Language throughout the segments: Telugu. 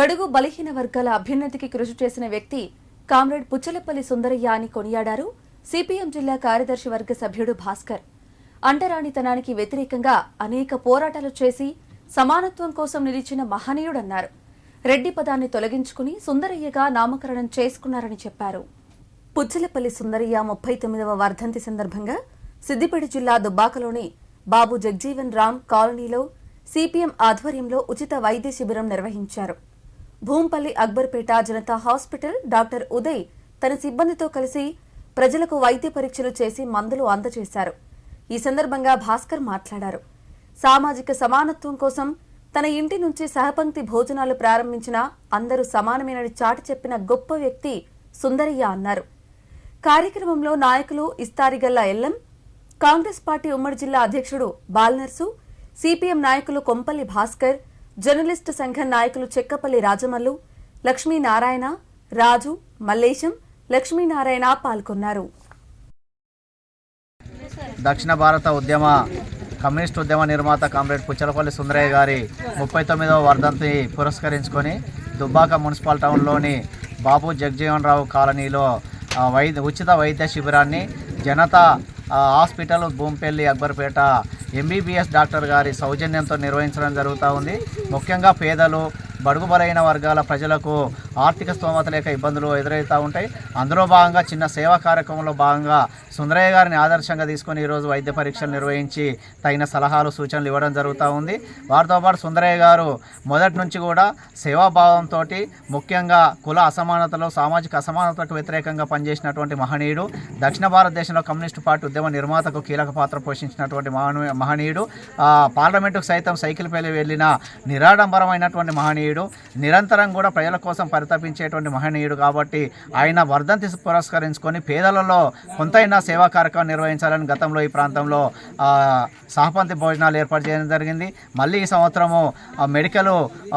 బడుగు బలహీన వర్గాల అభ్యున్నతికి కృషి చేసిన వ్యక్తి కామ్రేడ్ పుచ్చలపల్లి సుందరయ్య అని కొనియాడారు సిపిఎం జిల్లా కార్యదర్శి వర్గ సభ్యుడు భాస్కర్. అంటరానితనానికి వ్యతిరేకంగా అనేక పోరాటాలు చేసి సమానత్వం కోసం నిలిచిన మహనీయుడన్నారు. రెడ్డి పదాన్ని తొలగించుకుని సుందరయ్యగా నామకరణం చేసుకున్నారని చెప్పారు. పుచ్చలపల్లి సుందరయ్య ముప్పై తొమ్మిదవ వర్ధంతి సందర్భంగా సిద్దిపేట జిల్లా దుబ్బాకలోని బాబు జగ్జీవన్ రామ్ కాలనీలో సిపిఎం ఆధ్వర్యంలో ఉచిత వైద్య శిబిరం నిర్వహించారు. భూంపల్లి అక్బర్పేట జనతా హాస్పిటల్ డాక్టర్ ఉదయ్ తన సిబ్బందితో కలిసి ప్రజలకు వైద్య పరీక్షలు చేసి మందులు అందజేశారు. ఈ సందర్భంగా భాస్కర్ మాట్లాడారు. సామాజిక సమానత్వం కోసం తన ఇంటి నుంచి సహపంక్తి భోజనాలు ప్రారంభించిన అందరూ సమానమేనని చాటి చెప్పిన గొప్ప వ్యక్తి సుందరయ్య అన్నారు. కార్యక్రమంలో నాయకులు ఇస్తారిగల్ల ఎల్లం కాంగ్రెస్ పార్టీ ఉమ్మడి జిల్లా అధ్యక్షుడు బాలనర్సు సిపిఎం నాయకులు కొంపల్లి భాస్కర్ జర్నలిస్టు సంఘం నాయకులు చెక్కపల్లి రాజమల్లు లక్ష్మీనారాయణ రాజు మల్లేశం లక్ష్మీనారాయణ పాల్గొన్నారు. దక్షిణ భారత ఉద్యమ కమ్యూనిస్ట్ ఉద్యమ నిర్మాత కామ్రేడ్ పుచ్చలపల్లి సుందరయ్య గారి ముప్పై తొమ్మిదవ వర్ధంతి పురస్కరించుకొని దుబ్బాక మున్సిపల్ టౌన్లోని బాబు జగజీవన్ రావు కాలనీలో వైద్య ఉచిత వైద్య శిబిరాన్ని Janata hospital Bhoompalli Akbarpet MBBS doctor గారి సౌజన్యంతో నిర్వహించడం జరుగుతూ ఉంది. ముఖ్యంగా పేదలు బడుగు బలైన వర్గాల ప్రజలకు ఆర్థిక స్తోమత లేక ఇబ్బందులు ఎదురవుతూ ఉంటాయి. అందులో భాగంగా చిన్న సేవా కార్యక్రమంలో భాగంగా సుందరయ్య గారిని ఆదర్శంగా తీసుకొని ఈరోజు వైద్య పరీక్షలు నిర్వహించి తగిన సలహాలు సూచనలు ఇవ్వడం జరుగుతూ ఉంది. వారితో పాటు సుందరయ్య గారు మొదటి నుంచి కూడా సేవాభావంతో ముఖ్యంగా కుల అసమానతలు సామాజిక అసమానతలకు వ్యతిరేకంగా పనిచేసినటువంటి మహనీయుడు దక్షిణ భారతదేశంలో కమ్యూనిస్టు పార్టీ ఉద్యమ నిర్మాతకు కీలక పాత్ర పోషించినటువంటి మహనీయు మహనీయుడు పార్లమెంటుకు సైతం సైకిల్ పైన వెళ్ళిన నిరాడంబరమైనటువంటి మహనీయుడు నిరంతరం కూడా ప్రజల కోసం పరితపించేటువంటి మహనీయుడు కాబట్టి ఆయన వర్ధంతి పురస్కరించుకొని పేదలలో కొంతైనా సేవా కార్యక్రమం నిర్వహించాలని గతంలో ఈ ప్రాంతంలో సహపంతి భోజనాలు ఏర్పాటు చేయడం జరిగింది. మళ్ళీ ఈ సంవత్సరము ఆ, మెడికల్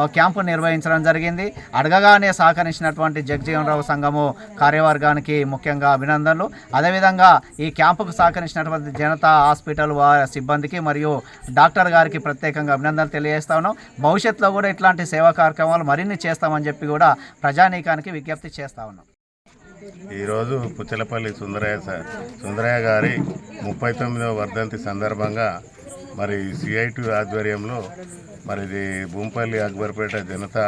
క్యాంపు నిర్వహించడం జరిగింది. అడగగానే సహకరించినటువంటి జగజీవన్ రావు సంఘము కార్యవర్గానికి ముఖ్యంగా అభినందనలు. అదేవిధంగా ఈ క్యాంపుకు సహకరించినటువంటి జనతా హాస్పిటల్ వారి సిబ్బందికి మరియు డాక్టర్ గారికి ప్రత్యేకంగా అభినందనలు తెలియజేస్తాను భవిష్యత్తులో కూడా ఇట్లాంటి సేవా కార్యక్రమాలు మరిన్ని చేస్తామని చెప్పి కూడా ప్రజానీకానికి విజ్ఞప్తి చేస్తా ఉన్నాం. ఈరోజు పుచ్చలపల్లి సుందరయ్య సుందరయ్య గారి ముప్పై తొమ్మిదవ వర్ధంతి సందర్భంగా మరి సిఐటి ఆధ్వర్యంలో మరి ఇది Bhoompalli Akbarpet Janata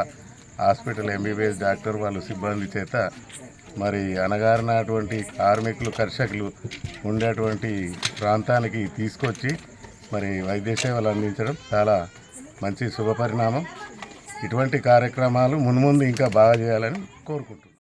hospital MBBS doctor వాళ్ళు సిబ్బంది చేత మరి అనగారినటువంటి కార్మికులు కర్షకులు ఉండేటువంటి ప్రాంతానికి తీసుకొచ్చి మరి వైద్య సేవలు అందించడం చాలా మంచి శుభపరిణామం. ఇటువంటి కార్యక్రమాలు మున్ముందు ఇంకా బాగా చేయాలని కోరుకుంటున్నాను.